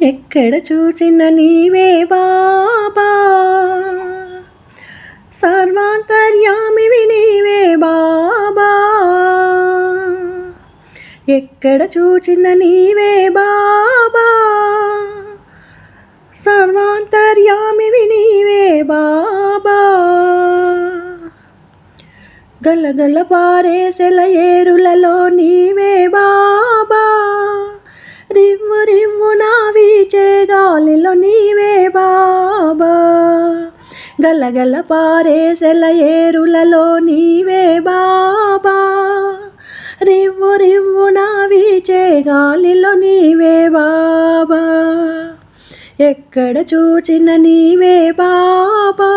ఎక్కడ చూసిన నీవే బాబా? సర్వాంతర్యామివి నీవే బాబా. ఎక్కడ చూచిన నీవే బాబా? సర్వాంతర్యామివి నీవే బాబా. గలగల పారేసెల ఏరులలో నీవే వీచే గాలిలో నీవే బాబా. గలగల పారేసెల ఏరులలో నీవే బాబా. రివ్వు రివ్వు నా వీచే గాలిలో నీవే బాబా. ఎక్కడ చూచిన నీవే బాబా.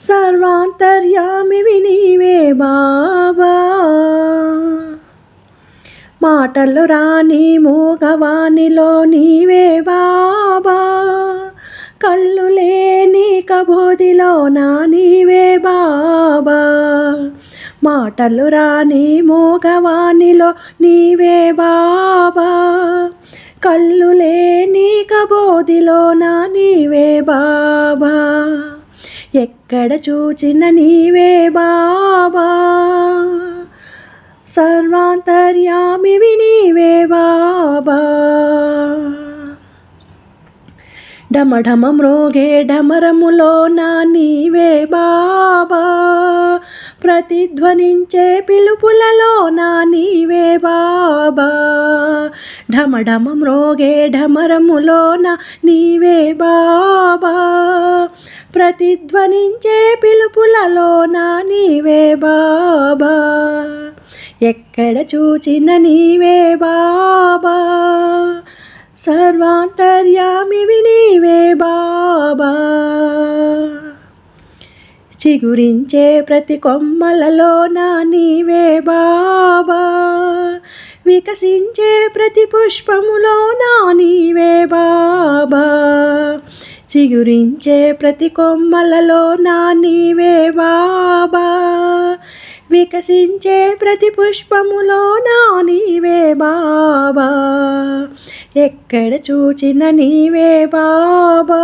సర్వాంతర్యామివి నీవే బాబా. మాటలు రాని మూగవానిలో నీవే బాబా. కళ్ళు లేని కబోదిలో నా నీవే బాబా. మాటలు రాని మూగవానిలో నీవే బాబా. కళ్ళు లేని కబోదిలో నా నీవే బాబా. ఎక్కడ చూచిన నీవే బాబా. సర్వాంతర్యామివి నీవే బాబా. డమఢమ మ్రోగే డమరములో నా నీవే బాబా. ప్రతిధ్వనించే పిలుపులలో నా నీవే బాబా. ఢమఢమ మ్రోగే ఢమరములో నా నీవే బాబా. ప్రతిధ్వనించే పిలుపులలో నా నీవే బాబా. ఎక్కడ చూచిన నీవే బాబా? సర్వాంతర్యామివి నీవే బాబా. చిగురించే ప్రతి కొమ్మలలో నా నీవే బాబా. వికసించే ప్రతి పుష్పములో నా నీవే బాబా. చిగురించే ప్రతి కొమ్మలలో నా నీవే బాబా. వికసించే ప్రతి పుష్పములో నా నీవే బాబా. ఎక్కడ చూచిన నీవే బాబా.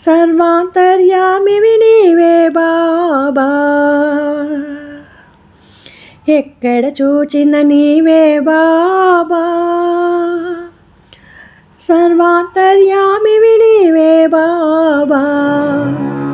సర్వాంతర్యామివి నీవే బాబా. ఎక్కడ చూచిన నీవే బాబా. సర్వాంతర్యామివి నీవే బాబా.